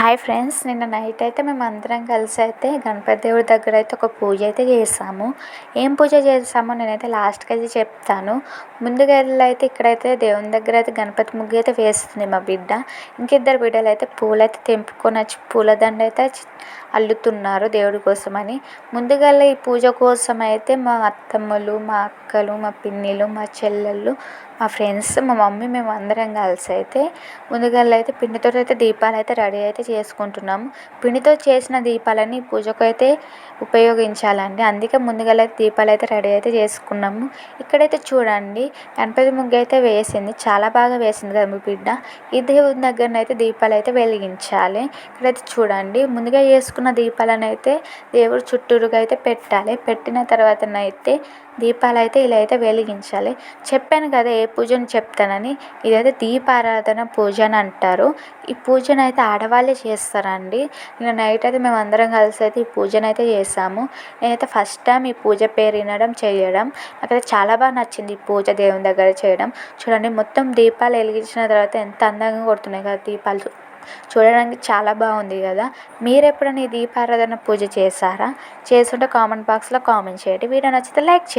Hi friends నిన్న night అయితే మేము అందరం కలిసి అయితే గణపతి దేవుడి దగ్గర అయితే ఒక పూజ అయితే చేసాము. ఏం పూజ చేసామో నేనైతే లాస్ట్కి అయితే చెప్తాను. ముందుగా అయితే ఇక్కడైతే దేవుని దగ్గర అయితే గణపతి ముగ్గు అయితే వేస్తుంది మా బిడ్డ. ఇంకిద్దరు బిడ్డలు అయితే పూలైతే తెంపుకొని వచ్చి పూలదండ అయితే అల్లుతున్నారు దేవుడి కోసమని. ముందుగా ఈ పూజ కోసం అయితే మా అత్తమ్మలు మా అక్కలు మా పిన్నిలు మా చెల్లెళ్ళు మా ఫ్రెండ్స్ మా మమ్మీ మేము అందరం కలిసి అయితే ముందుగా అయితే పిండితో అయితే దీపాలు అయితే రెడీ అయితే చేసుకుంటున్నాము పిండితో చేసిన దీపాలని పూజకు అయితే ఉపయోగించాలండి. అందుకే ముందుగా అయితే దీపాలు అయితే రెడీ అయితే చేసుకున్నాము. ఇక్కడైతే చూడండి గణపతి ముగ్గు అయితే వేసింది. చాలా బాగా వేసింది కదా మీ బిడ్డ. ఈ దేవుని దగ్గర అయితే దీపాలు అయితే వెలిగించాలి. ఇక్కడైతే చూడండి ముందుగా చేసుకున్న దీపాలను అయితే దేవుడు చుట్టూరుగా అయితే పెట్టాలి. పెట్టిన తర్వాతనైతే దీపాలు అయితే ఇలా అయితే వెలిగించాలి. చెప్పాను కదా ఏ పూజను చెప్తానని. ఇదైతే దీపారాధన పూజ అని అంటారు. ఈ పూజను అయితే ఆడవాళ్ళు చేస్తారండి. నిన్న నైట్ అయితే మేము అందరం కలిసి అయితే ఈ పూజను అయితే చేసాము. నేనైతే ఫస్ట్ టైం ఈ పూజ పేరు వినడం చేయడం. నాకైతే చాలా బాగా నచ్చింది ఈ పూజ దేవుని దగ్గర చేయడం. చూడండి మొత్తం దీపాలు వెలిగించిన తర్వాత ఎంత అందంగా కొడుతున్నాయి కదా దీపాలు. చూడడానికి చాలా బాగుంది కదా. మీరు ఎప్పుడైనా ఈ దీపారాధన పూజ చేశారా? చేస్తుంటే కామెంట్ బాక్స్లో కామెంట్ చేయండి. వీడియో నచ్చితే లైక్ చేయండి.